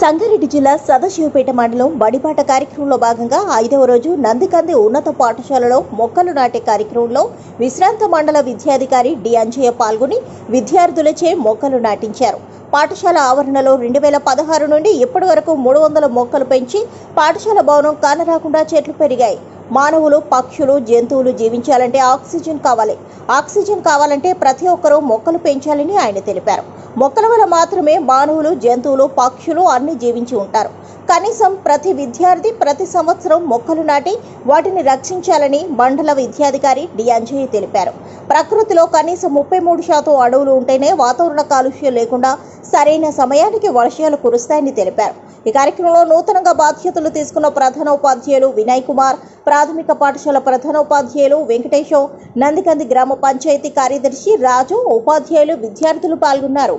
సంగారెడ్డి జిల్లా సదాశివపేట మండలం బడిపాట కార్యక్రమంలో భాగంగా ఐదవ రోజు నందికంది ఉన్నత పాఠశాలలో మొక్కలు నాటే కార్యక్రమంలో విశ్రాంత మండల విద్యాధికారి డి. అంజయ్య పాల్గొని విద్యార్థులచే మొక్కలు నాటించారు. పాఠశాల ఆవరణలో రెండు వేల పదహారు నుండి ఇప్పటి వరకు మూడు వందల మొక్కలు పెంచి పాఠశాల భవనం కానరాకుండా చెట్లు పెరిగాయి. మానవులు పక్షులు జంతువులు జీవించాలంటే ఆక్సిజన్ కావాలి. ఆక్సిజన్ కావాలంటే ప్రతి ఒక్కరూ మొక్కలు పెంచాలని ఆయన తెలిపారు. మొక్కల వల్ల మాత్రమే మానవులు జంతువులు పక్షులు అన్ని జీవించి ఉంటారు. కనీసం ప్రతి విద్యార్థి ప్రతి సంవత్సరం మొక్కలు నాటి వాటిని రక్షించాలని మండల విద్యాధికారి డి అంజయ్య తెలిపారు. ప్రకృతిలో కనీసం ముప్పై మూడు శాతం అడవులు ఉంటేనే వాతావరణ కాలుష్యం లేకుండా సరైన సమయానికి వర్షాలు కురుస్తాయని తెలిపారు. ఈ కార్యక్రమంలో నూతనంగా బాధ్యతలు తీసుకున్న ప్రధానోపాధ్యాయులు వినయ్ కుమార్ ప్రాథమిక పాఠశాల ప్రధానోపాధ్యాయులు వెంకటేశం నందికంది గ్రామ పంచాయతీ కార్యదర్శి రాజు ఉపాధ్యాయులు విద్యార్థులు పాల్గొన్నారు.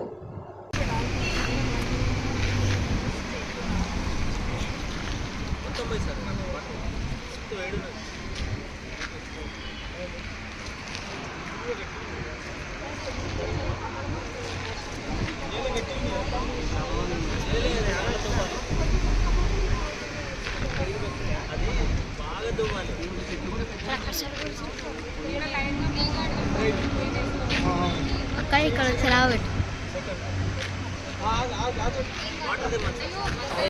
అక్క ఇక్కడ వచ్చి రాబెట్టు